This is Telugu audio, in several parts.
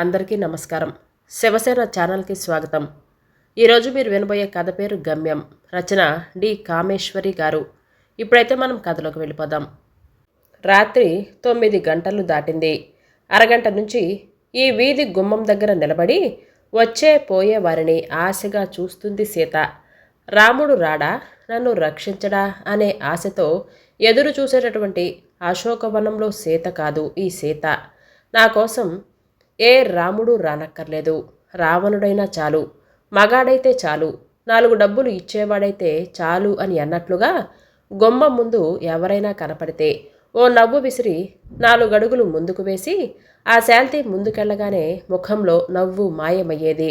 అందరికీ నమస్కారం. శివసేన ఛానల్కి స్వాగతం. ఈరోజు మీరు వినబోయే కథ పేరు గమ్యం. రచన డి కామేశ్వరి గారు. ఇప్పుడైతే మనం కథలోకి వెళ్ళిపోదాం. రాత్రి తొమ్మిది గంటలు దాటింది. అరగంట నుంచి ఈ వీధి గుమ్మం దగ్గర నిలబడి వచ్చే పోయే వారిని ఆశగా చూస్తుంది సీత. రాముడు రాడా? నన్ను రక్షించడా? అనే ఆశతో ఎదురు చూసేటటువంటి అశోకవనంలో సీత కాదు ఈ సీత. నా కోసం ఏ రాముడు రానక్కర్లేదు. రావణుడైనా చాలు. మగాడైతే చాలు. నాలుగు డబ్బులు ఇచ్చేవాడైతే చాలు అని అన్నట్లుగా గొమ్మ ముందు ఎవరైనా కనపడితే ఓ నవ్వు విసిరి నాలుగు అడుగులు ముందుకు వేసి ఆ శాంతి ముందుకెళ్ళగానే ముఖంలో నవ్వు మాయమయ్యేది.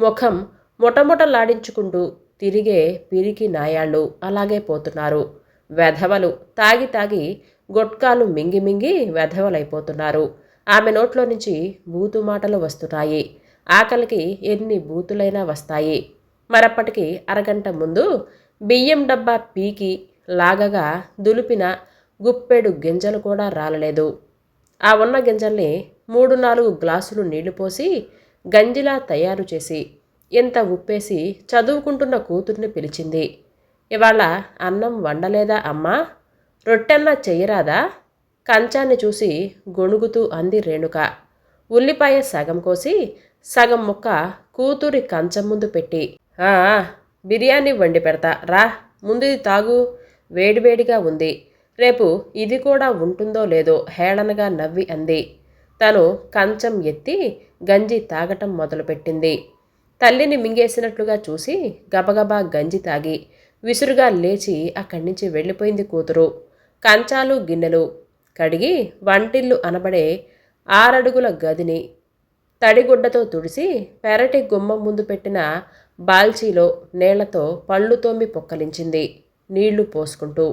ముఖం ముటముటలాడించుకుంటూ తిరిగే పిరికి నాయాళ్ళు అలాగే పోతున్నారు. వెధవలు తాగి తాగి గొట్కాలు మింగి మింగి వెధవలైపోతున్నారు. ఆమె నోట్లో నుంచి బూతు మాటలు వస్తున్నాయి. ఆకలికి ఎన్ని బూతులైనా వస్తాయి. మరప్పటికి అరగంట ముందు బియ్యం డబ్బా పీకి లాగగా దులిపిన గుప్పెడు గింజలు కూడా రాలలేదు. ఆ ఉన్న గింజల్ని మూడు నాలుగు గ్లాసులు నీళ్ళు పోసి గంజిలా తయారు చేసి ఇంత ఉప్పేసి చదువుకుంటున్న కూతుర్ని పిలిచింది. ఇవాళ అన్నం వండలేదా అమ్మా? రొట్టెన్న చెయ్యరాదా కంచాన్ని చూసి గొణుగుతూ అంది రేణుక. ఉల్లిపాయ సగం కోసి సగం ముక్క కూతురి కంచం ముందు పెట్టి. "ఆ, బిర్యానీ వండి పెడతా రా ముందు ఇది తాగు వేడివేడిగా ఉంది. రేపు ఇది కూడా ఉంటుందో లేదో హేళనగా నవ్వి అంది. తను కంచం ఎత్తి గంజి తాగటం మొదలుపెట్టింది. తల్లిని మింగేసినట్లుగా చూసి గబగబా గంజి తాగి విసురుగా లేచి అక్కడి నుంచి వెళ్ళిపోయింది కూతురు. కంచాలు గిన్నెలు కడిగి వంటిల్లు అనబడే ఆరడుగుల గదిని తడిగుడ్డతో తుడిసి పెరటి గుమ్మం ముందు పెట్టిన బాల్చీలో నీళ్ళతో పళ్ళు తోమి పొక్కలించింది. నీళ్ళు పోసుకుంటూ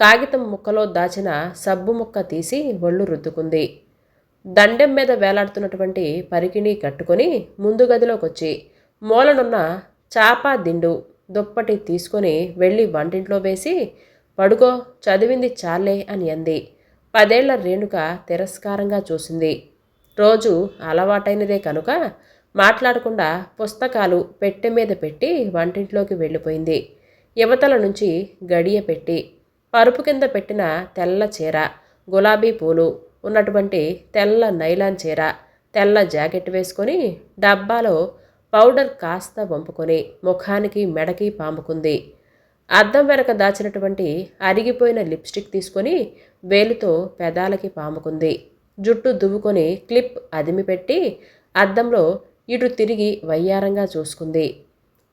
కాగితం ముక్కలో దాచిన సబ్బు ముక్క తీసి ఒళ్ళు రుద్దుకుంది. దండెం మీద వేలాడుతున్నటువంటి పరికిణి కట్టుకొని ముందు గదిలోకొచ్చి మూలనున్న చాపా దిండు దుప్పటి తీసుకొని వెళ్ళి వంటింట్లో వేసి పడుకో చదివింది చాలే అని అంది. పదేళ్ళ రేణుక తిరస్కారంగా చూసింది. రోజు అలవాటైనదే కనుక మాట్లాడకుండా పుస్తకాలు పెట్టె మీద పెట్టి వంటింట్లోకి వెళ్ళిపోయింది. యువతల నుంచి గడియ పెట్టి పరుపు కింద పెట్టిన తెల్ల చీర గులాబీ పూలు ఉన్నటువంటి తెల్ల నైలాన్ చీర తెల్ల జాకెట్ వేసుకొని డబ్బాలో పౌడర్ కాస్త వంపుకొని ముఖానికి మెడకి పాముకుంది. అద్దం వెనక దాచినటువంటి అరిగిపోయిన లిప్స్టిక్ తీసుకొని వేలుతో పెదాలకి పాముకుంది. జుట్టు దువ్వుకొని క్లిప్ అదిమిపెట్టి అద్దంలో ఇటు తిరిగి వయ్యారంగా చూసుకుంది.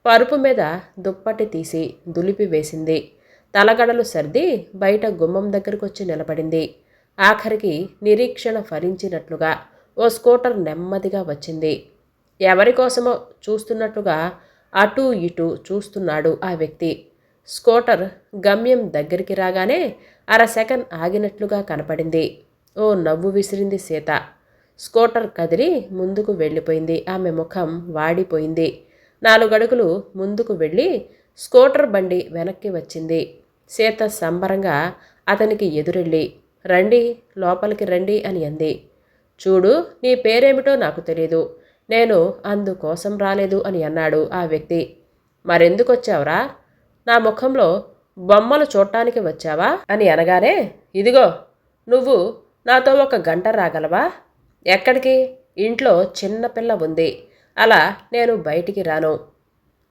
పరుపు మీద దుప్పటి తీసి దులిపి వేసింది. తలగడలు సర్ది బయట గుమ్మం దగ్గరకొచ్చి నిలబడింది. ఆఖరికి నిరీక్షణ ఫలించినట్లుగా ఓ స్కూటర్ నెమ్మదిగా వచ్చింది. ఎవరి కోసమో చూస్తున్నట్లుగా అటూ ఇటూ చూస్తున్నాడు ఆ వ్యక్తి. స్కూటర్ గమ్యం దగ్గరికి రాగానే అర సెకండ్ ఆగినట్లుగా కనపడింది. ఓ నవ్వు విసిరింది సీత. స్కూటర్ కదిలి ముందుకు వెళ్ళిపోయింది. ఆమె ముఖం వాడిపోయింది. నాలుగడుగులు ముందుకు వెళ్ళి స్కూటర్ బండి వెనక్కి వచ్చింది. సీత సంబరంగా అతనికి ఎదురెళ్ళి రండి లోపలికి రండి అని అంది. చూడు నీ పేరేమిటో నాకు తెలియదు నేను అందుకోసం రాలేదు అని అన్నాడు ఆ వ్యక్తి. మరెందుకు వచ్చావురా? నా ముఖంలో బొమ్మలు చూడటానికి వచ్చావా? అని అనగానే ఇదిగో నువ్వు నాతో ఒక గంట రాగలవా? ఎక్కడికి? ఇంట్లో చిన్నపిల్ల ఉంది. అలా నేను బయటికి రాను.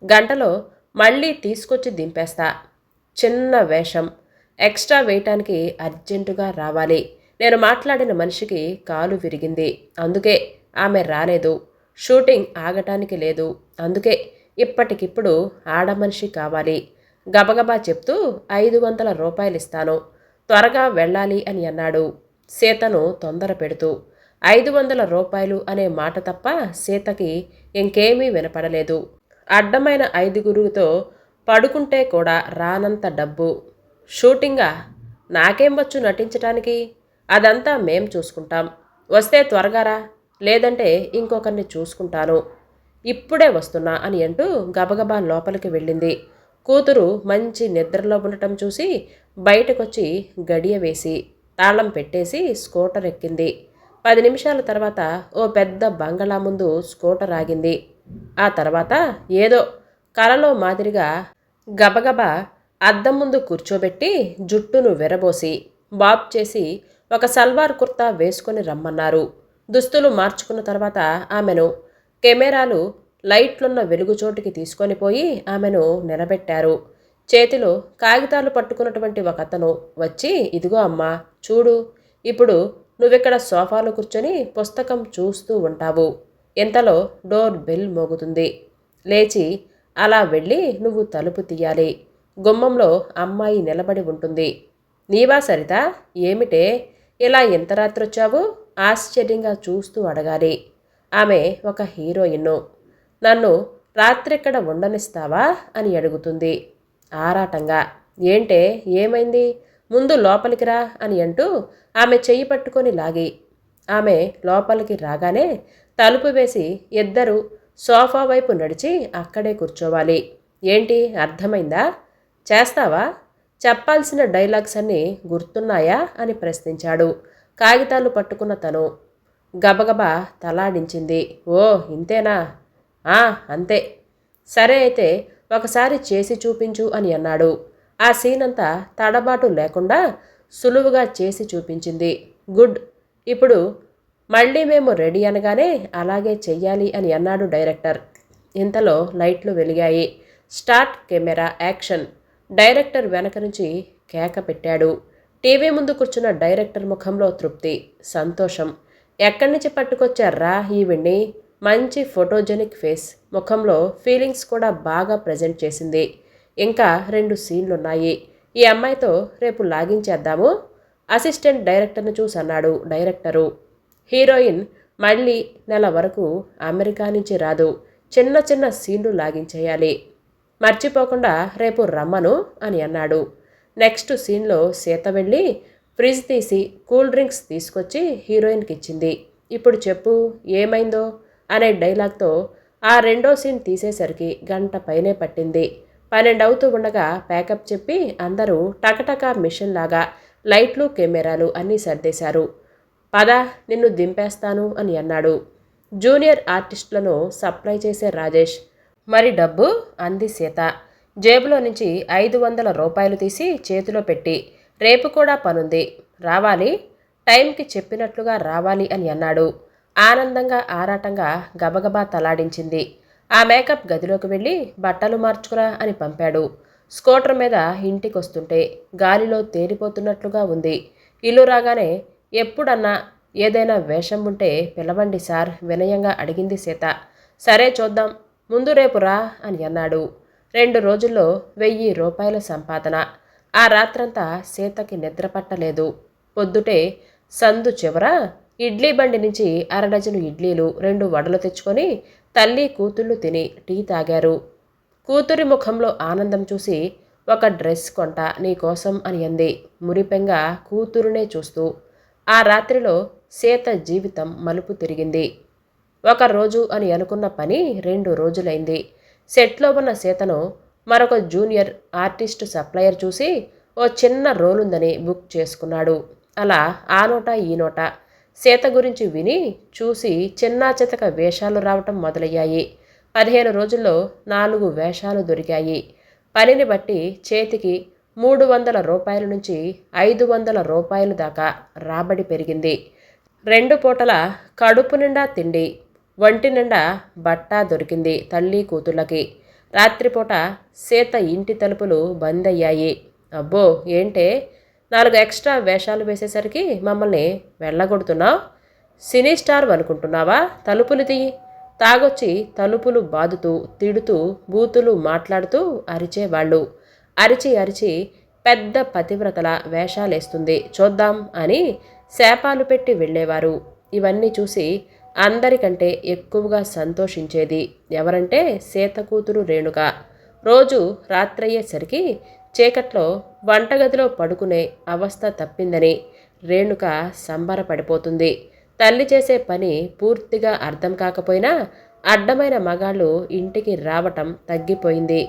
గంటలో మళ్ళీ తీసుకొచ్చి దింపేస్తా. చిన్న వేషం. ఎక్స్ట్రా వేయటానికి అర్జెంటుగా రావాలి. నేను మాట్లాడిన మనిషికి కాలు విరిగింది. అందుకే ఆమె రాలేదు. షూటింగ్ ఆగటానికి లేదు. అందుకే ఇప్పటికిప్పుడు ఆడమనిషి కావాలి. గబగబా చెప్తూ ఐదు వందల రూపాయలు ఇస్తాను త్వరగా వెళ్ళాలి అని అన్నాడు. సీతను తొందర పెడుతూ ఐదు వందల రూపాయలు అనే మాట తప్ప సీతకి ఇంకేమీ వినపడలేదు. అడ్డమైన ఐదుగురుతో పడుకుంటే కూడా రానంత డబ్బు. షూటింగా నాకేం వచ్చు నటించటానికి? అదంతా మేం చూసుకుంటాం. వస్తే త్వరగారా లేదంటే ఇంకొకరిని చూసుకుంటాను. ఇప్పుడే వస్తున్నా అని అంటూ గబగబా లోపలికి వెళ్ళింది. కూతురు మంచి నిద్రలో ఉండటం చూసి బయటకొచ్చి గడియ వేసి తాళం పెట్టేసి స్కూటర్ ఎక్కింది. పది నిమిషాల తర్వాత ఓ పెద్ద బంగళా ముందు స్కూటర్ ఆగింది. ఆ తర్వాత ఏదో కలలో మాదిరిగా గబగబా అద్దం ముందు కూర్చోబెట్టి జుట్టును విరబోసి బాబ్ చేసి ఒక సల్వార్ కుర్తా వేసుకొని రమ్మన్నారు. దుస్తులు మార్చుకున్న తర్వాత ఆమెను కెమెరాలు లైట్లున్న వెలుగు చోటుకి తీసుకొని పోయి ఆమెను నిలబెట్టారు. చేతిలో కాగితాలు పట్టుకున్నటువంటి ఒక అతను వచ్చి ఇదిగో అమ్మా చూడు ఇప్పుడు నువ్విక్కడ సోఫాలో కూర్చొని పుస్తకం చూస్తూ ఉంటావు. ఇంతలో డోర్ బెల్ మోగుతుంది. లేచి అలా వెళ్ళి నువ్వు తలుపు తీయాలి. గుమ్మంలో అమ్మాయి నిలబడి ఉంటుంది. నీవా సరిత ఏమిటే? ఇలా ఎంత రాత్రి వచ్చావు ఆశ్చర్యంగా చూస్తూ అడగాలి. ఆమె ఒక హీరోయిన్ను. నన్ను రాత్రిక్కడ ఉండనిస్తావా అని అడుగుతుంది. ఆరాటంగా ఏంటే ఏమైంది? ముందు లోపలికి రా అని అంటూ ఆమె చెయ్యి పట్టుకొని లాగి ఆమె లోపలికి రాగానే తలుపు వేసి ఇద్దరు సోఫా వైపు నడిచి అక్కడే కూర్చోవాలి. ఏంటి? అర్థమైందా? చేస్తావా? చెప్పాల్సిన డైలాగ్స్ అన్నీ గుర్తున్నాయా? అని ప్రశ్నించాడు. కాగితాలు పట్టుకున్న తను గబగబా తలాడించింది. ఓ ఇంతేనా? అంతే. సరే అయితే ఒకసారి చేసి చూపించు అని అన్నాడు. ఆ సీన్ అంతా తడబాటు లేకుండా సులువుగా చేసి చూపించింది. గుడ్. ఇప్పుడు మళ్ళీ మేము రెడీ అనగానే అలాగే చెయ్యాలి అని అన్నాడు డైరెక్టర్. ఇంతలో లైట్లు వెలిగాయి. Start camera action. డైరెక్టర్ వెనక నుంచి కేక పెట్టాడు. టీవీ ముందు కూర్చున్న డైరెక్టర్ ముఖంలో తృప్తి సంతోషం. ఎక్కడి నుంచి పట్టుకొచ్చారా ఈవిడ్ని? మంచి ఫోటోజెనిక్ ఫేస్ ముఖంలో ఫీలింగ్స్ కూడా బాగా ప్రజెంట్ చేసింది. ఇంకా రెండు సీన్లు ఉన్నాయి ఈ అమ్మాయితో రేపు లాగించేద్దాము. అసిస్టెంట్ డైరెక్టర్ను చూసి అన్నాడు డైరెక్టరు. హీరోయిన్ మళ్ళీ నెల వరకు అమెరికా నుంచి రాదు. చిన్న చిన్న సీన్లు లాగించేయాలి. మర్చిపోకుండా రేపు రమ్మను అని అన్నాడు. నెక్స్ట్ సీన్లో సీత వెళ్ళి ఫ్రిజ్ తీసి కూల్ డ్రింక్స్ తీసుకొచ్చి హీరోయిన్కి ఇచ్చింది ఇప్పుడు చెప్పు ఏమైందో? అనే డైలాగ్తో ఆ రెండో సీన్ తీసేసరికి గంట పైనే పట్టింది. పన్నెండు అవుతూ ఉండగా ప్యాకప్ చెప్పి అందరూ టకటక మిషన్ లాగా లైట్లు కెమెరాలు అన్నీ సర్దేశారు. పద నిన్ను దింపేస్తాను అని అన్నాడు. జూనియర్ ఆర్టిస్టులను సప్లై చేసే రాజేష్ మరి డబ్బు? అంది సీత. జేబులో నుంచి ఐదు వందల రూపాయలు తీసి చేతిలో పెట్టి రేపు కూడా పనుంది. రావాలి? టైంకి చెప్పినట్లుగా రావాలి అని అన్నాడు. ఆనందంగా ఆరాటంగా గబగబా తలాడించింది. ఆ మేకప్ గదిలోకి వెళ్ళి బట్టలు మార్చుకురా అని పంపాడు. స్కూటర్ మీద ఇంటికొస్తుంటే గాలిలో తేలిపోతున్నట్లుగా ఉంది. ఇల్లు రాగానే ఎప్పుడన్నా ఏదైనా వేషం ఉంటే పిలవండి సార్ వినయంగా అడిగింది సీత. సరే చూద్దాం ముందు రేపు రా అని అన్నాడు. రెండు రోజుల్లో వెయ్యి రూపాయల సంపాదన. ఆ రాత్రంతా సీతకి నిద్ర పట్టలేదు. పొద్దుటే సందు చివర? ఇడ్లీ బండి నుంచి అరడజను ఇడ్లీలు రెండు వడలు తెచ్చుకొని తల్లి కూతుళ్ళు తిని టీ తాగారు. కూతురి ముఖంలో ఆనందం చూసి ఒక డ్రెస్ కొంట నీకోసం అని అంది. మురిపెంగ కూతురునే చూస్తూ ఆ రాత్రిలో సీత జీవితం మలుపు తిరిగింది. ఒక రోజు అని అనుకున్న పని రెండు రోజులైంది. సెట్లో ఉన్న సీతను మరొక జూనియర్ ఆర్టిస్ట్ సప్లయర్ చూసి ఓ చిన్న రోల్ ఉందని బుక్ చేసుకున్నాడు. అలా ఆ నోట ఈ నోట సీత గురించి విని చూసి చిన్నా చితక వేషాలు రావటం మొదలయ్యాయి. పదిహేను రోజుల్లో నాలుగు వేషాలు దొరికాయి. పనిని బట్టి చేతికి మూడు వందల రూపాయల నుంచి ఐదు వందల రూపాయల దాకా రాబడి పెరిగింది. రెండు పూటల కడుపు నిండా తిండి ఒంటి నిండా బట్ట దొరికింది తల్లి కూతుళ్ళకి. రాత్రిపూట సీత ఇంటి తలుపులు బంద్ అయ్యాయి అబ్బో ఏంటే? నాలుగు ఎక్స్ట్రా వేషాలు వేసేసరికి మమ్మల్ని వెళ్ళగొడుతున్నావు సినీ స్టార్ అనుకుంటున్నావా తలుపులు తీయి. తాగొచ్చి తలుపులు బాదుతూ తిడుతూ బూతులు మాట్లాడుతూ అరిచేవాళ్ళు. అరిచి అరిచి పెద్ద పతివ్రతల వేషాలేస్తుంది. చూద్దాం అని శాపాలు పెట్టి వెళ్ళేవారు. ఇవన్నీ చూసి అందరికంటే ఎక్కువగా సంతోషించేది ఎవరంటే సీత కూతురు రేణుక. రోజు రాత్రయ్యేసరికి చీకట్లో వంటగదిలో పడుకునే అవస్థ తప్పిందని రేణుక సంబరపడిపోతుంది. తల్లి చేసే పని పూర్తిగా అర్థం కాకపోయినా అడ్డమైన మగాళ్ళు ఇంటికి రావటం తగ్గిపోయింది.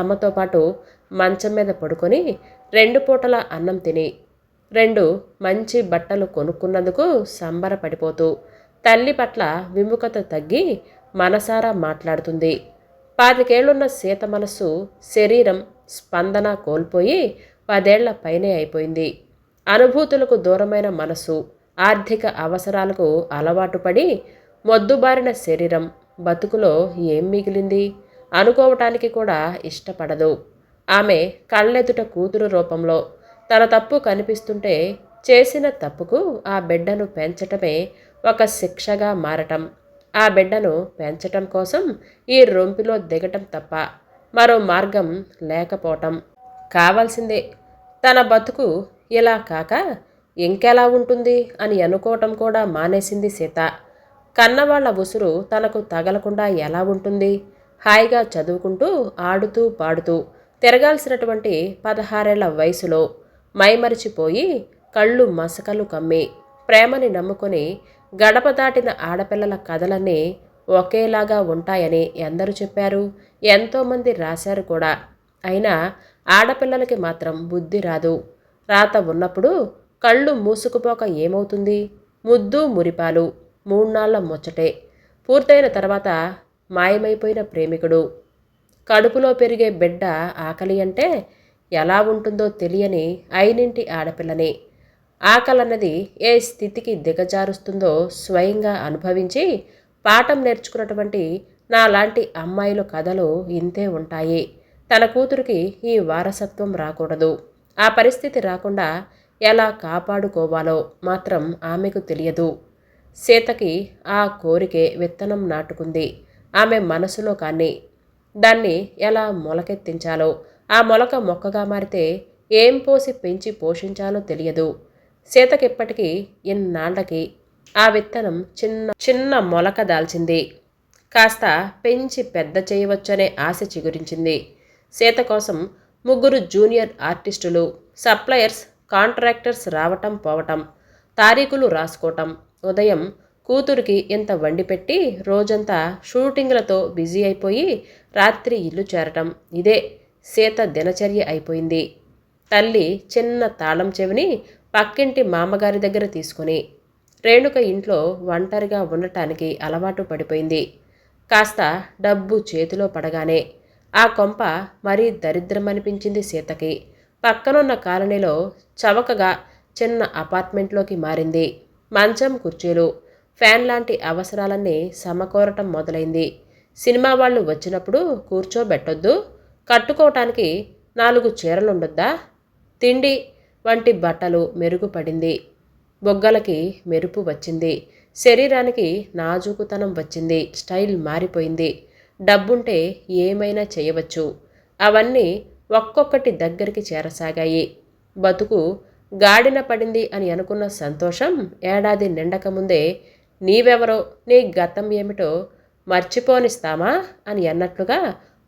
అమ్మతో పాటు మంచం మీద పడుకొని రెండు పూటల అన్నం తిని రెండు మంచి బట్టలు కొనుక్కున్నందుకు సంబరపడిపోతూ తల్లి పట్ల విముఖత తగ్గి మనసారా మాట్లాడుతుంది. పాతికేళ్ళున్న సీత మనసు శరీరం స్పందన కోల్పోయి పదేళ్ళ పైనే అయిపోయింది. అనుభూతులకు దూరమైన మనసు ఆర్థిక అవసరాలకు అలవాటు పడి మొద్దుబారిన శరీరం బతుకులో ఏం మిగిలింది? అనుకోవటానికి కూడా ఇష్టపడదు. ఆమె కళ్ళెదుట కూతురు రూపంలో తన తప్పు కనిపిస్తుంటే చేసిన తప్పుకు ఆ బిడ్డను పెంచటమే ఒక శిక్షగా మారటం. ఆ బిడ్డను పెంచటం కోసం ఈ రొంపిలో దిగటం తప్ప మరో మార్గం లేకపోవటం. కావాల్సిందే. తన బతుకు ఇలా కాక ఇంకెలా ఉంటుంది అని అనుకోవటం కూడా మానేసింది సీత. కన్నవాళ్ళ ఉసురు తనకు తగలకుండా ఎలా ఉంటుంది? హాయిగా చదువుకుంటూ ఆడుతూ పాడుతూ తిరగాల్సినటువంటి పదహారేళ్ళ వయసులో మైమరిచిపోయి కళ్ళు మసకలు కమ్మి ప్రేమని నమ్ముకొని గడప దాటిన ఆడపిల్లల కథలన్నీ ఒకేలాగా ఉంటాయని ఎందరు చెప్పారు. ఎంతోమంది రాశారు కూడా. అయినా ఆడపిల్లలకి మాత్రం బుద్ధి రాదు. రాత ఉన్నప్పుడు కళ్ళు మూసుకుపోక ఏమవుతుంది? ముద్దు మురిపాలు. మూన్నాళ్ళ ముచ్చటే. పూర్తయిన తర్వాత మాయమైపోయిన ప్రేమికుడు. కడుపులో పెరిగే బిడ్డ ఆకలి అంటే ఎలా ఉంటుందో తెలియని అయినింటి ఆడపిల్లని. ఆకలన్నది ఏ స్థితికి దిగజారుస్తుందో స్వయంగా అనుభవించి పాఠం నేర్చుకున్నటువంటి నాలాంటి అమ్మాయిల కథలు ఇంతే ఉంటాయి. తన కూతురికి ఈ వారసత్వం రాకూడదు. ఆ పరిస్థితి రాకుండా ఎలా కాపాడుకోవాలో మాత్రం ఆమెకు తెలియదు. సీతకి ఆ కోరికే విత్తనం నాటుకుంది. ఆమె మనసులో కానీ దాన్ని ఎలా మొలకెత్తించాలో ఆ మొలక మొక్కగా మారితే ఏం పోసి పెంచి పోషించాలో తెలియదు. సీతకిప్పటికీ ఇన్నాళ్ళకి ఆ విత్తనం చిన్న చిన్న మొలక దాల్చింది. కాస్త పెంచి పెద్ద చేయవచ్చనే ఆశ చిగురించింది. సీత కోసం ముగ్గురు జూనియర్ ఆర్టిస్టులు సప్లయర్స్ కాంట్రాక్టర్స్ రావటం పోవటం తారీఖులు రాసుకోవటం ఉదయం కూతురికి ఇంత వండి పెట్టి రోజంతా షూటింగ్లతో బిజీ అయిపోయి రాత్రి ఇల్లు చేరటం ఇదే సీత దినచర్య అయిపోయింది. తల్లి చిన్న తాళం చెవిని పక్కింటి మామగారి దగ్గర తీసుకుని రేణుక ఇంట్లో ఒంటరిగా ఉండటానికి అలవాటు పడిపోయింది. కాస్త డబ్బు చేతిలో పడగానే ఆ కొంప మరీ దరిద్రమనిపించింది సీతకి. పక్కనున్న కాలనీలో చవకగా చిన్న అపార్ట్మెంట్లోకి మారింది. మంచం కుర్చీలు ఫ్యాన్ లాంటి అవసరాలన్నీ సమకూరటం మొదలైంది. సినిమా వాళ్ళు వచ్చినప్పుడు కూర్చోబెట్టొద్దు కట్టుకోవటానికి నాలుగు చీరలుండొద్దా? తిండి వంటి బట్టలు మెరుగుపడింది. బొగ్గలకి మెరుపు వచ్చింది. శరీరానికి నాజూకుతనం వచ్చింది. స్టైల్ మారిపోయింది. డబ్బుంటే ఏమైనా చేయవచ్చు. అవన్నీ ఒక్కొక్కటి దగ్గరికి చేరసాగాయి. బతుకు గాడిన పడింది అని అనుకున్న సంతోషం ఏడాది నిండకముందే నీవెవరో నీ గతం ఏమిటో మర్చిపోనిస్తామా అని అన్నట్లుగా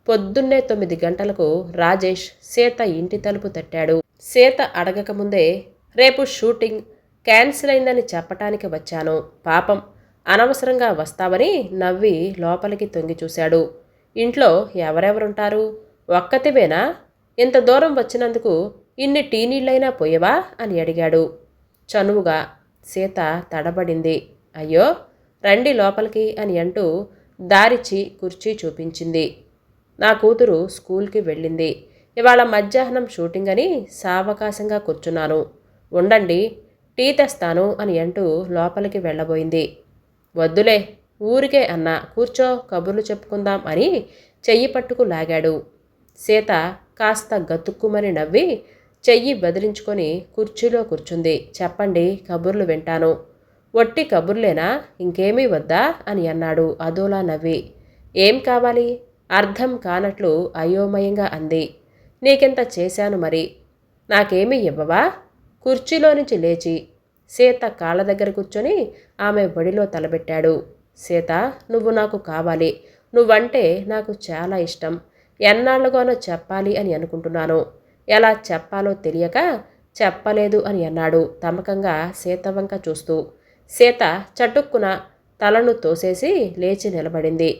పొద్దున్నే తొమ్మిది గంటలకు రాజేష్ సీత ఇంటి తలుపు తట్టాడు. సీత అడగకముందే రేపు షూటింగ్ క్యాన్సిల్ అయిందని చెప్పటానికి వచ్చాను. పాపం అనవసరంగా వస్తావని నవ్వి లోపలికి తొంగి చూశాడు. ఇంట్లో ఎవరెవరుంటారు? ఒక్కతివేనా? ఇంత దూరం వచ్చినందుకు ఇన్ని టీ నీళ్ళైనా పోయవా? అని అడిగాడు. చనువుగా సీత తడబడింది. అయ్యో రండి లోపలికి అని అంటూ దారిచి కుర్చీ చూపించింది. నా కూతురు స్కూల్కి వెళ్ళింది. ఇవాళ మధ్యాహ్నం షూటింగ్ అని సావకాశంగా కూర్చున్నాను ఉండండి టీ తెస్తాను అని అంటూ లోపలికి వెళ్ళబోయింది. వద్దులే ఊరికే అన్న కూర్చో కబుర్లు చెప్పుకుందాం అని చెయ్యి పట్టుకు లాగాడు. సీత కాస్త గతుక్కుమని నవ్వి చెయ్యి బదిలించుకొని కుర్చీలో కూర్చుంది. చెప్పండి కబుర్లు వింటాను. వట్టి కబుర్లేనా? ఇంకేమీ వద్దా? అని అన్నాడు అదోలా నవ్వి. ఏం కావాలి? అర్థం కానట్లు అయోమయంగా అంది. నీకింత చేశాను మరి. నాకేమీ ఇవ్వవా? కుర్చీలో నుంచి లేచి సీత కాళ్ళ దగ్గర కూర్చొని ఆమె బడిలో తలబెట్టాడు. సీత నువ్వు నాకు కావాలి. నువ్వంటే నాకు చాలా ఇష్టం. ఎన్నాళ్ళుగానో చెప్పాలి అని అనుకుంటున్నాను. ఎలా చెప్పాలో తెలియక చెప్పలేదు అని అన్నాడు తమకంగా సీత వంక చూస్తూ. సీత చటుక్కున తలను తోసేసి లేచి నిలబడింది.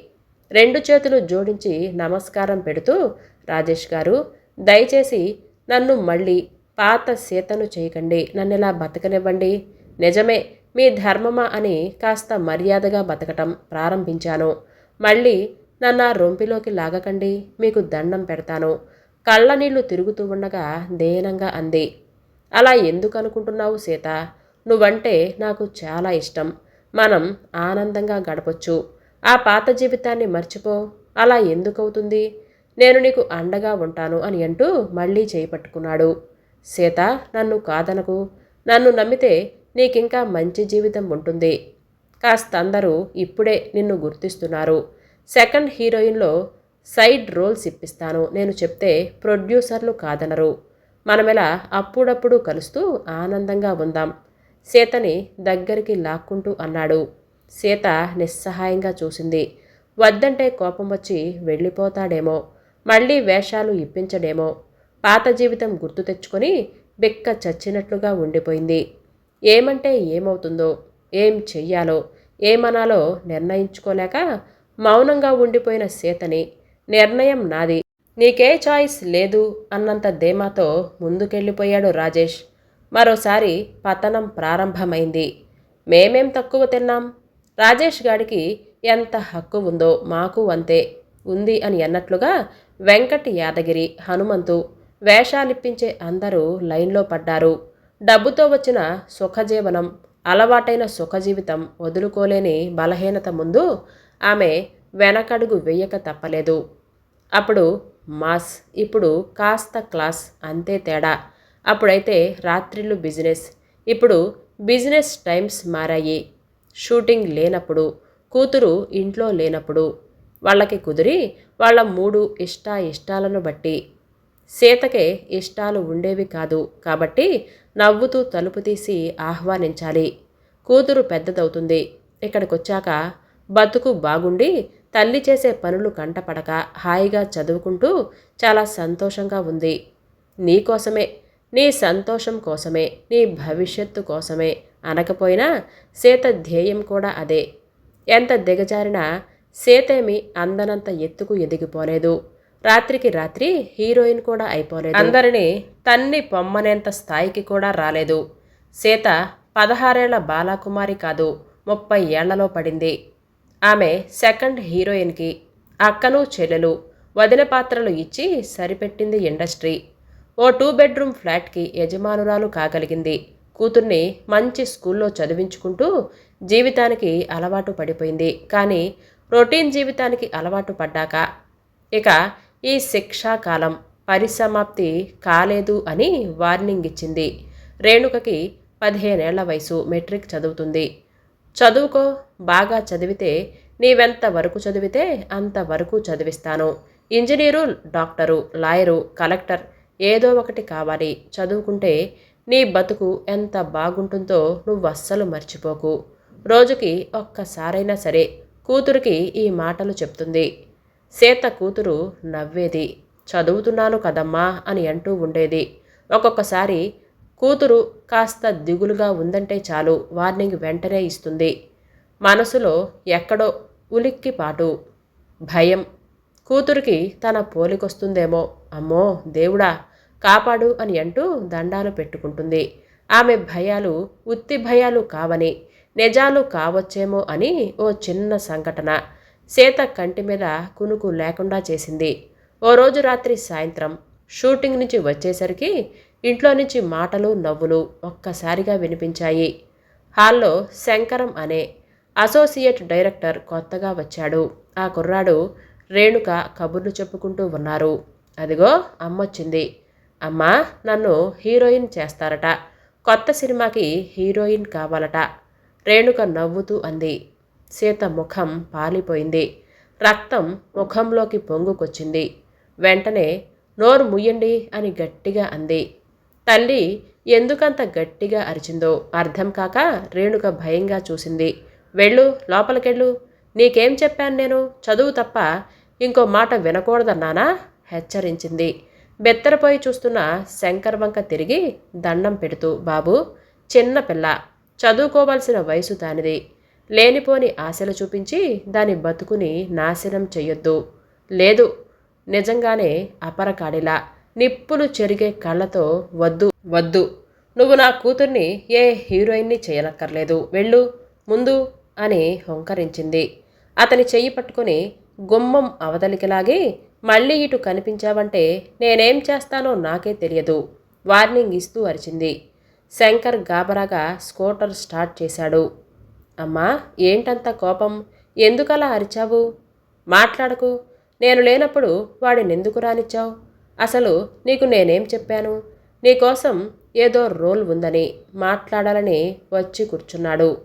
రెండు చేతులు జోడించి నమస్కారం పెడుతూ రాజేష్ గారు దయచేసి నన్ను మళ్ళీ పాత సీతను చేయకండి. నన్ను ఇలా బతకనివ్వండి? నిజమే మీ ధర్మమా అని కాస్త మర్యాదగా బతకటం ప్రారంభించాను. మళ్ళీ నన్ను ఆ రొంపిలోకి లాగకండి మీకు దండం పెడతాను. కళ్ళ నీళ్ళు తిరుగుతూ ఉండగా దేనంగా అంది. అలా ఎందుకు అనుకుంటున్నావు సీత? నువ్వంటే నాకు చాలా ఇష్టం. మనం ఆనందంగా గడపొచ్చు. ఆ పాత జీవితాన్ని మర్చిపో. అలా ఎందుకవుతుంది? నేను నీకు అండగా ఉంటాను అని అంటూ మళ్ళీ చేయి పట్టుకున్నాడు సీత నన్ను కాదనకు. నన్ను నమ్మితే నీకింకా మంచి జీవితం ఉంటుంది. కాస్త అందరూ ఇప్పుడే నిన్ను గుర్తిస్తున్నారు. సెకండ్ హీరోయిన్లో సైడ్ రోల్స్ ఇప్పిస్తాను. నేను చెప్తే ప్రొడ్యూసర్లు కాదనరు. మనమెలా అప్పుడప్పుడు కలుస్తూ ఆనందంగా ఉందాం. సీతని దగ్గరికి లాక్కుంటూ అన్నాడు. సీత నిస్సహాయంగా చూసింది. వద్దంటే కోపం వచ్చి వెళ్ళిపోతాడేమో. మళ్ళీ వేషాలు ఇప్పించడేమో. పాత జీవితం గుర్తు తెచ్చుకొని బిక్క చచ్చినట్లుగా ఉండిపోయింది. ఏమంటే ఏమవుతుందో ఏం చెయ్యాలో ఏమనాలో నిర్ణయించుకోలేక మౌనంగా ఉండిపోయిన సీతని నిర్ణయం నాది. నీకే చాయిస్ లేదు అన్నంత ధీమాతో ముందుకెళ్ళిపోయాడు రాజేష్. మరోసారి పతనం ప్రారంభమైంది. మేమేం తక్కువ తిన్నాం? రాజేష్ గాడికి ఎంత హక్కు ఉందో మాకు అంతే. ఉంది అని అన్నట్లుగా వెంకట్ యాదగిరి హనుమంతు వేషాలిప్పించే అందరూ లైన్లో పడ్డారు. డబ్బుతో వచ్చిన సుఖజీవనం అలవాటైన సుఖజీవితం వదులుకోలేని బలహీనత ముందు ఆమె వెనకడుగు వేయక తప్పలేదు. అప్పుడు మాస్ ఇప్పుడు కాస్త క్లాస్ అంతే తేడా. అప్పుడైతే రాత్రిళ్ళు బిజినెస్ ఇప్పుడు బిజినెస్ టైమ్స్ మారాయి. షూటింగ్ లేనప్పుడు కూతురు ఇంట్లో లేనప్పుడు వాళ్ళకి కుదిరి వాళ్ళ మూడు ఇష్టాయిష్టాలను ఇష్టాలను బట్టి. సీతకే ఇష్టాలు ఉండేవి కాదు కాబట్టి నవ్వుతూ తలుపు తీసి ఆహ్వానించాలి. కూతురు పెద్దదవుతుంది. ఇక్కడికొచ్చాక బతుకు బాగుండి తల్లి చేసే పనులు కంటపడక హాయిగా చదువుకుంటూ చాలా సంతోషంగా ఉంది. నీకోసమే నీ సంతోషం కోసమే నీ భవిష్యత్తు కోసమే అనకపోయినా సీత ధ్యేయం కూడా అదే. ఎంత దిగజారినా సీతేమి అందనంత ఎత్తుకు ఎదిగిపోలేదు. రాత్రికి రాత్రి హీరోయిన్ కూడా అయిపోలేదు. అందరినీ తన్ని పొమ్మనేంత స్థాయికి కూడా రాలేదు. సీత పదహారేళ్ళ బాలాకుమారి కాదు ముప్పై ఏళ్ళలో పడింది. ఆమె సెకండ్ హీరోయిన్కి అక్కను చెల్లెలు వదిన పాత్రలు ఇచ్చి సరిపెట్టింది ఇండస్ట్రీ. ఓ టూ బెడ్రూమ్ ఫ్లాట్కి యజమానురాలు కాగలిగింది. కూతుర్ని మంచి స్కూల్లో చదివించుకుంటూ జీవితానికి అలవాటు పడిపోయింది. కానీ రొటీన్ జీవితానికి అలవాటు పడ్డాక ఇక ఈ శిక్షాకాలం పరిసమాప్తి కాలేదు అని వార్నింగ్ ఇచ్చింది. రేణుకకి పదిహేనేళ్ళ వయసు మెట్రిక్ చదువుతుంది. చదువుకో బాగా చదివితే నీవెంత వరకు చదివితే అంతవరకు చదివిస్తాను. ఇంజనీరు డాక్టరు లాయరు కలెక్టర్ ఏదో ఒకటి కావాలి. చదువుకుంటే నీ బతుకు ఎంత బాగుంటుందో నువ్వు అస్సలు మర్చిపోకు. రోజుకి ఒక్కసారైనా సరే కూతురికి ఈ మాటలు చెప్తుంది. సీత కూతురు నవ్వేది. చదువుతున్నాను కదమ్మా అని అంటూ ఉండేది. ఒక్కొక్కసారి కూతురు కాస్త దిగులుగా ఉందంటే చాలు వార్నింగ్ వెంటనే ఇస్తుంది. మనసులో ఎక్కడో ఉలిక్కిపాటు భయం. కూతురికి తన పోలికొస్తుందేమో. అమ్మో దేవుడా కాపాడు అని అంటూ దండాలు పెట్టుకుంటుంది. ఆమె భయాలు ఉత్తి భయాలు కావని నిజాలు కావచ్చేమో అని ఓ చిన్న సంఘటన. సీత కంటి మీద కునుకు లేకుండా చేసింది. ఓ రోజు రాత్రి సాయంత్రం షూటింగ్ నుంచి వచ్చేసరికి ఇంట్లో నుంచి మాటలు నవ్వులు ఒక్కసారిగా వినిపించాయి. హాల్లో శంకరం అనే అసోసియేట్ డైరెక్టర్ కొత్తగా వచ్చాడు. ఆ కుర్రాడు రేణుక కబుర్లు చెప్పుకుంటూ ఉన్నారు. అదిగో అమ్మొచ్చింది. అమ్మా నన్ను హీరోయిన్ చేస్తారట. కొత్త సినిమాకి హీరోయిన్ కావాలట. రేణుక నవ్వుతూ అంది. సీత ముఖం పాలిపోయింది. రక్తం ముఖంలోకి పొంగుకొచ్చింది. వెంటనే నోరు ముయ్యండి అని గట్టిగా అంది. తల్లి ఎందుకంత గట్టిగా అరిచిందో అర్థం కాక రేణుక భయంగా చూసింది. వెళ్ళు లోపలికెళ్ళు. నీకేం చెప్పాను నేను? చదువు తప్ప ఇంకో మాట వినకూడదన్నానా హెచ్చరించింది. బెత్తరపోయి చూస్తున్న శంకర్ వంక తిరిగి దండం పెడుతూ బాబు చిన్న పిల్ల. చదువుకోవాల్సిన వయసు దానిది. లేనిపోని ఆశలు చూపించి దాని బతుకుని నాశనం చెయ్యొద్దు. లేదు నిజంగానే అపరకాడిలా. నిప్పులు చెరిగే కళ్ళతో వద్దు వద్దు. నువ్వు నా కూతుర్ని ఏ హీరోయిన్ని చేయనక్కర్లేదు. వెళ్ళు ముందు అని హుంకరించింది. అతని చెయ్యి పట్టుకుని గుమ్మం అవతలికిలాగి మళ్ళీ ఇటు కనిపించావంటే నేనేం చేస్తానో నాకే తెలియదు. వార్నింగ్ ఇస్తూ అరిచింది. శంకర్ గాబరాగా స్కూటర్ స్టార్ట్ చేశాడు. అమ్మా ఏంటంత కోపం? ఎందుకలా అరిచావు? మాట్లాడకు. నేను లేనప్పుడు వాడిని ఎందుకు రానిచ్చావు? అసలు నీకు నేనేం చెప్పాను? నీకోసం ఏదో రోల్ ఉందని మాట్లాడాలని వచ్చి కూర్చున్నాడు.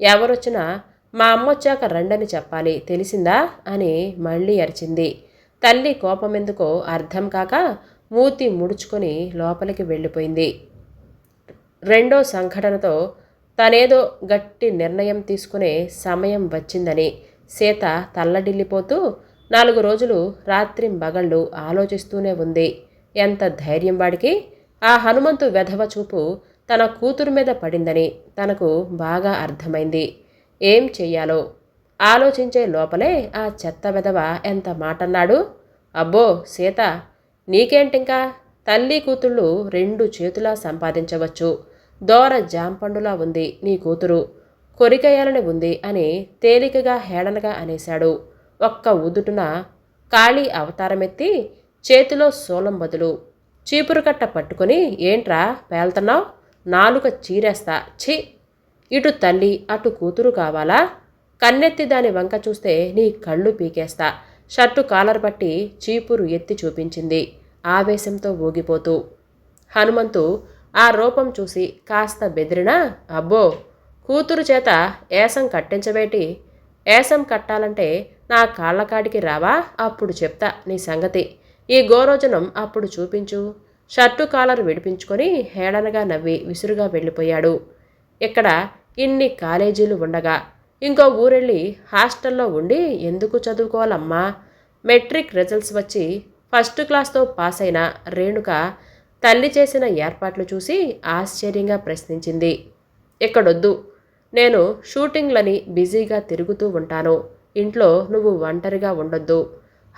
ఎవరొచ్చినా మా అమ్మొచ్చాక రండని చెప్పాలి తెలిసిందా? అని మళ్ళీ అరిచింది. తల్లి కోపమెందుకో అర్థం కాక మూతి ముడుచుకొని లోపలికి వెళ్ళిపోయింది. రెండో సంఘటనతో తనేదో గట్టి నిర్ణయం తీసుకునే సమయం వచ్చిందని సీత తల్లడిల్లిపోతూ నాలుగు రోజులు రాత్రి బగళ్ళు ఆలోచిస్తూనే ఉంది. ఎంత ధైర్యం వాడికి? ఆ హనుమంతు వెధవ చూపు తన కూతురు మీద పడిందని తనకు బాగా అర్థమైంది. ఏం చెయ్యాలో? ఆలోచించే లోపలే ఆ చెత్త వెధవ ఎంత మాటన్నాడు? అబ్బో సీత నీకేంటింకా? తల్లి కూతుళ్ళు రెండు చేతులా సంపాదించవచ్చు. దోర జాంపండులా ఉంది నీ కూతురు. కొరికేయాలని ఉంది అని తేలికగా హేళనగా అనేశాడు. ఒక్క ఉదుటున ఖాళీ అవతారమెత్తి చేతిలో సోలం బదులు చీపురుకట్ట పట్టుకొని ఏంట్రా పేల్తున్నావు? నాలుక చీరేస్తా. ఛీ! ఇటు తల్లి అటు కూతురు కావాలా? కన్నెత్తి దాని వంక చూస్తే నీ కళ్ళు పీకేస్తా. షర్టు కాలర్ పట్టి చీపురు ఎత్తి చూపించింది. ఆవేశంతో ఊగిపోతూ. హనుమంతు ఆ రూపం చూసి కాస్త బెదిరినా అబ్బో! కూతురు చేత ఏసం కట్టించబేటి? ఏసం కట్టాలంటే నా కాళ్ళకాడికి రావా? అప్పుడు చెప్తా నీ సంగతి. ఈ గోరోజనం అప్పుడు చూపించు. షర్టు కాలర్ విడిపించుకొని హేళనగా నవ్వి విసురుగా వెళ్ళిపోయాడు. ఇక్కడ ఇన్ని కాలేజీలు ఉండగా ఇంకో ఊరెళ్ళి హాస్టల్లో ఉండి ఎందుకు చదువుకోవాలమ్మా? మెట్రిక్ రిజల్ట్స్ వచ్చి ఫస్ట్ క్లాస్తో పాస్ అయిన రేణుక తల్లి చేసిన ఏర్పాట్లు చూసి ఆశ్చర్యంగా ప్రశ్నించింది. ఇక్కడొద్దు నేను షూటింగ్లని బిజీగా తిరుగుతూ ఉంటాను. ఇంట్లో నువ్వు ఒంటరిగా ఉండొద్దు.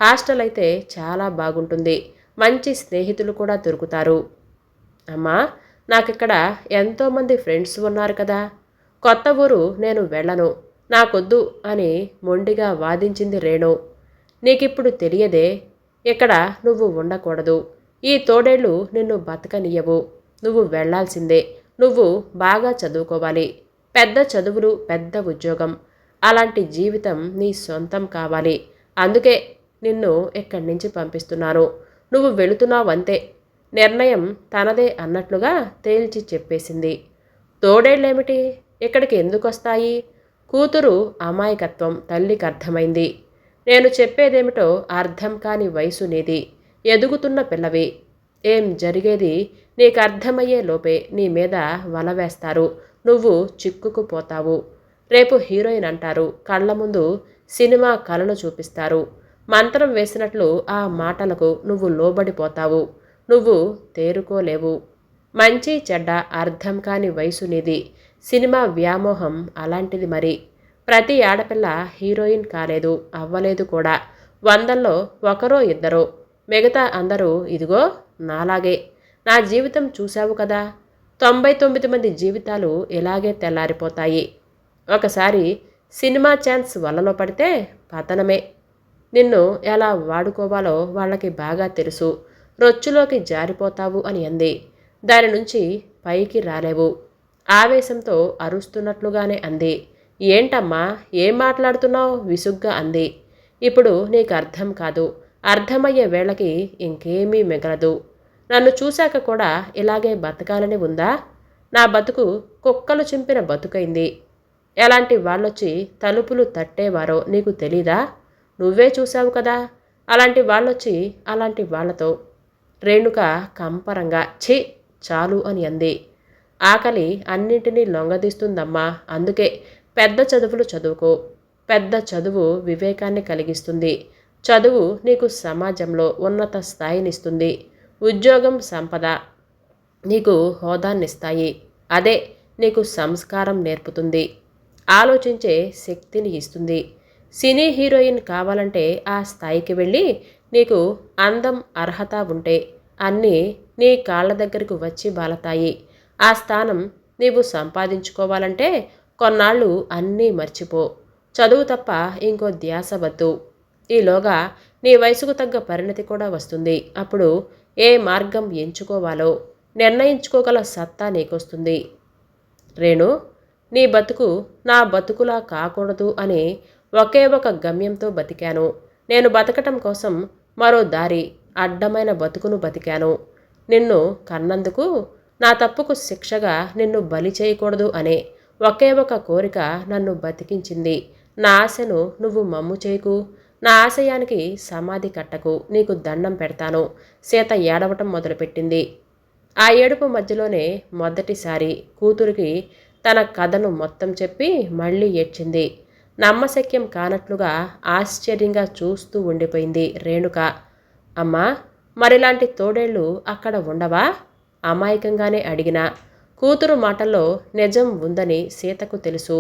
హాస్టల్ అయితే చాలా బాగుంటుంది. మంచి స్నేహితులు కూడా దొరుకుతారు. అమ్మా నాకిక్కడ ఎంతోమంది ఫ్రెండ్స్ ఉన్నారు కదా. కొత్త ఊరు నేను వెళ్ళను. నాకొద్దు అని మొండిగా వాదించింది రేణు. నీకిప్పుడు తెలియదే. ఇక్కడ నువ్వు ఉండకూడదు. ఈ తోడేళ్ళు నిన్ను బతకనియ్యవు. నువ్వు వెళ్ళాల్సిందే. నువ్వు బాగా చదువుకోవాలి. పెద్ద చదువులు పెద్ద ఉద్యోగం. అలాంటి జీవితం నీ సొంతం కావాలి. అందుకే నిన్ను ఇక్కడి నుంచి పంపిస్తున్నాను నువ్వు వెళుతున్నావంతే. నిర్ణయం తనదే అన్నట్లుగా తేల్చి చెప్పేసింది. తోడేళ్ళేమిటి ఇక్కడికి ఎందుకు వస్తాయి కూతురు అమాయకత్వం తల్లికి అర్థమైంది. నేను చెప్పేదేమిటో అర్థం కాని వయసు నీది. ఎదుగుతున్న పిల్లవి. ఏం జరిగేది? నీకు అర్థమయ్యే లోపే నీ మీద వల వేస్తారు. నువ్వు చిక్కుకుపోతావు రేపు హీరోయిన్ అంటారు. కళ్ళ ముందు సినిమా కళలు చూపిస్తారు. మంత్రం వేసినట్లు ఆ మాటలకు నువ్వు లోబడిపోతావు. నువ్వు తేరుకోలేవు. మంచి చెడ్డ అర్థం కాని వయసు నీది. సినిమా వ్యామోహం అలాంటిది మరి. ప్రతి ఆడపిల్ల హీరోయిన్ కాలేదు అవ్వలేదు కూడా. వందల్లో ఒకరో ఇద్దరో. మిగతా అందరూ ఇదిగో నాలాగే. నా జీవితం చూశావు కదా. తొంభై తొమ్మిది మంది జీవితాలు ఇలాగే తెల్లారిపోతాయి. ఒకసారి సినిమా ఛాన్స్ వలలో పడితే పతనమే. నిన్ను ఎలా వాడుకోవాలో వాళ్ళకి బాగా తెలుసు. రొచ్చులోకి జారిపోతావు అని అంది. దాని నుంచి పైకి రాలేవు. ఆవేశంతో అరుస్తున్నట్లుగానే అంది. ఏంటమ్మా ఏం మాట్లాడుతున్నావు? విసుగ్గా అంది. ఇప్పుడు నీకు అర్థం కాదు. అర్థమయ్యే వేళకి ఇంకేమీ మిగలదు. నన్ను చూశాక కూడా ఇలాగే బతకాలని ఉందా? నా బతుకు కుక్కలు చింపిన బతుకైంది. ఎలాంటి వాళ్ళొచ్చి తలుపులు తట్టేవారో నీకు తెలీదా? నువ్వే చూశావు కదా అలాంటి వాళ్ళొచ్చి అలాంటి వాళ్ళతో. రేణుక కంపరంగా ఛీ చాలు అని అంది. ఆకలి అన్నింటినీ లొంగదీస్తుందమ్మా అందుకే పెద్ద చదువులు చదువుకో. పెద్ద చదువు వివేకాన్ని కలిగిస్తుంది. చదువు నీకు సమాజంలో ఉన్నత స్థాయినిస్తుంది. ఉద్యోగం సంపద నీకు హోదాన్నిస్తాయి. అదే నీకు సంస్కారం నేర్పుతుంది. ఆలోచించే శక్తిని ఇస్తుంది. సినీ హీరోయిన్ కావాలంటే ఆ స్థాయికి వెళ్ళి నీకు అందం అర్హత ఉంటే అన్నీ నీ కాళ్ళ దగ్గరకు వచ్చి బాలతాయి. ఆ స్థానం నీవు సంపాదించుకోవాలంటే కొన్నాళ్ళు అన్నీ మర్చిపో. చదువు తప్ప ఇంకో ధ్యాస వద్దు. ఈలోగా నీ వయసుకు తగ్గ పరిణతి కూడా వస్తుంది. అప్పుడు ఏ మార్గం ఎంచుకోవాలో నిర్ణయించుకోగల సత్తా నీకొస్తుంది. రేణు నీ బతుకు నా బతుకులా కాకూడదు అని ఒకే ఒక గమ్యంతో బతికాను. నేను బతకటం కోసం మరో దారి అడ్డమైన బతుకును బతికాను. నిన్ను కన్నందుకు నా తప్పుకు శిక్షగా నిన్ను బలి చేయకూడదు అనే ఒకే ఒక కోరిక నన్ను బతికించింది. నా ఆశను నువ్వు మమ్ము చేయకు. నా ఆశయానికి సమాధి కట్టకు నీకు దండం పెడతాను. సీత ఏడవటం మొదలుపెట్టింది. ఆ ఏడుపు మధ్యలోనే మొదటిసారి కూతురికి తన కథను మొత్తం చెప్పి మళ్ళీ ఏడ్చింది. నమ్మశక్యం కానట్లుగా ఆశ్చర్యంగా చూస్తూ ఉండిపోయింది రేణుక. అమ్మా మరిలాంటి తోడేళ్ళు అక్కడ ఉండవా? అమాయకంగానే అడిగిన. కూతురు మాటల్లో నిజం ఉందని సీతకు తెలుసు.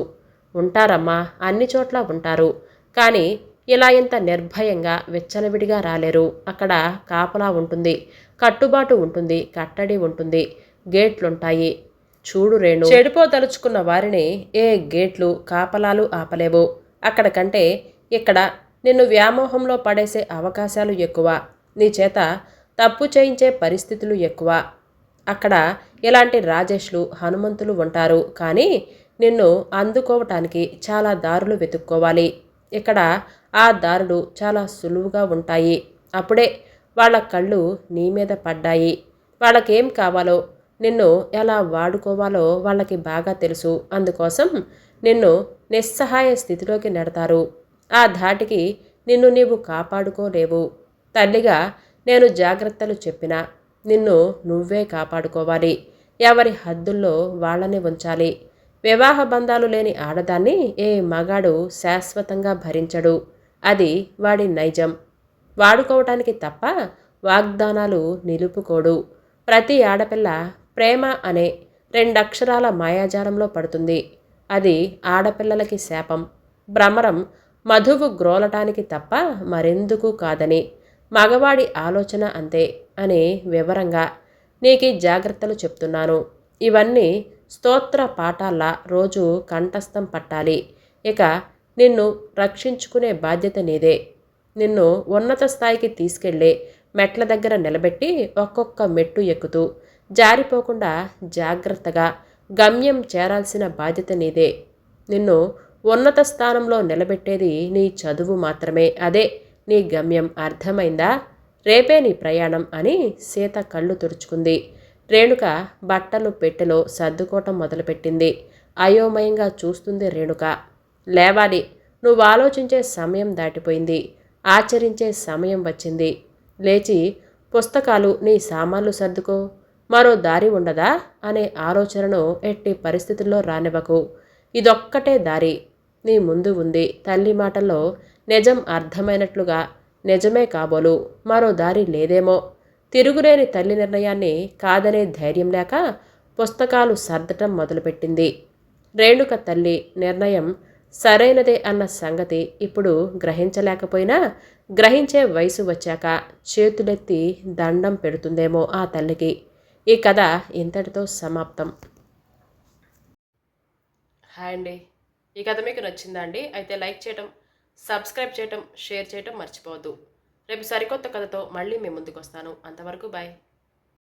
ఉంటారమ్మా అన్ని చోట్ల ఉంటారు. కానీ ఇలా ఇంత నిర్భయంగా విచ్చలవిడిగా రాలేరు. అక్కడ కాపలా ఉంటుంది కట్టుబాటు ఉంటుంది కట్టడి ఉంటుంది గేట్లుంటాయి. చూడు రేణు. చెడిపోదలుచుకున్న వారిని ఏ గేట్లు కాపలాలు ఆపలేవు. అక్కడ కంటే ఇక్కడ నిన్ను వ్యామోహంలో పడేసే అవకాశాలు ఎక్కువ. నీ చేత తప్పు చేయించే పరిస్థితులు ఎక్కువ. అక్కడ ఇలాంటి రాజేష్లు హనుమంతులు ఉంటారు. కానీ నిన్ను అందుకోవటానికి చాలా దారులు వెతుక్కోవాలి. ఇక్కడ ఆ దారులు చాలా సులువుగా ఉంటాయి. అప్పుడే వాళ్ళ కళ్ళు నీ మీద పడ్డాయి. వాళ్ళకేం కావాలో నిన్ను ఎలా వాడుకోవాలో వాళ్ళకి బాగా తెలుసు. అందుకోసం నిన్ను నిస్సహాయ స్థితిలోకి నెడతారు. ఆ ధాటికి నిన్ను నీవు కాపాడుకోలేవు. తల్లిగా నేను జాగ్రత్తలు చెప్పినా. నిన్ను నువ్వే కాపాడుకోవాలి. ఎవరి హద్దుల్లో వాళ్ళని ఉంచాలి. వివాహ బంధాలు లేని ఆడదాన్ని ఏ మగాడు శాశ్వతంగా భరించడు. అది వాడి నైజం. వాడుకోవటానికి తప్ప వాగ్దానాలు నిలుపుకోడు. ప్రతి ఆడపిల్ల ప్రేమ అనే రెండక్షరాల మాయాజాలంలో పడుతుంది. అది ఆడపిల్లలకి శాపం. భ్రమరం మధువు గ్రోలటానికి తప్ప మరెందుకు కాదని. మగవాడి ఆలోచన అంతే అని వివరంగా నీకు జాగ్రత్తలు చెప్తున్నాను. ఇవన్నీ స్తోత్ర పాఠాల్లా రోజు కంఠస్థం పట్టాలి. ఇక నిన్ను రక్షించుకునే బాధ్యత నీదే. నిన్ను ఉన్నత స్థాయికి తీసుకెళ్ళే మెట్ల దగ్గర నిలబెట్టి ఒక్కొక్క మెట్టు ఎక్కుతూ జారిపోకుండా జాగ్రత్తగా గమ్యం చేరాల్సిన బాధ్యత నీదే. నిన్ను ఉన్నత స్థానంలో నిలబెట్టేది నీ చదువు మాత్రమే. అదే నీ గమ్యం. అర్థమైందా? రేపే నీ ప్రయాణం అని సీత కళ్ళు తుడుచుకుంది. రేణుక బట్టలు పెట్టెలో సర్దుకోవటం మొదలుపెట్టింది. అయోమయంగా చూస్తుంది రేణుక. లేవాలి. నువ్వు ఆలోచించే సమయం దాటిపోయింది. ఆచరించే సమయం వచ్చింది. లేచి పుస్తకాలు నీ సామాన్లు సర్దుకో. మరో దారి ఉండదా? అనే ఆలోచనను ఎట్టి పరిస్థితుల్లో రానివ్వకు. ఇదొక్కటే దారి. నీ ముందు ఉంది తల్లి మాటల్లో నిజం అర్థమైనట్లుగా నిజమే కాబోలు. మరో దారి లేదేమో. తిరుగులేని తల్లి నిర్ణయాన్ని కాదనే ధైర్యం లేక పుస్తకాలు సర్దటం మొదలుపెట్టింది. రేణుక తల్లి నిర్ణయం సరైనదే అన్న సంగతి ఇప్పుడు గ్రహించలేకపోయినా గ్రహించే వయసు వచ్చాక చేతులెత్తి దండం పెడుతుందేమో ఆ తల్లికి. ఈ కథ ఇంతటితో సమాప్తం. హాయ్ అండి. ఈ కథ మీకు నచ్చిందా అండి? అయితే లైక్ చేయటం సబ్స్క్రైబ్ చేయటం షేర్ చేయటం మర్చిపోవద్దు. రేపు సరికొత్త కథతో మళ్ళీ మీ ముందుకు వస్తాను అంతవరకు బాయ్.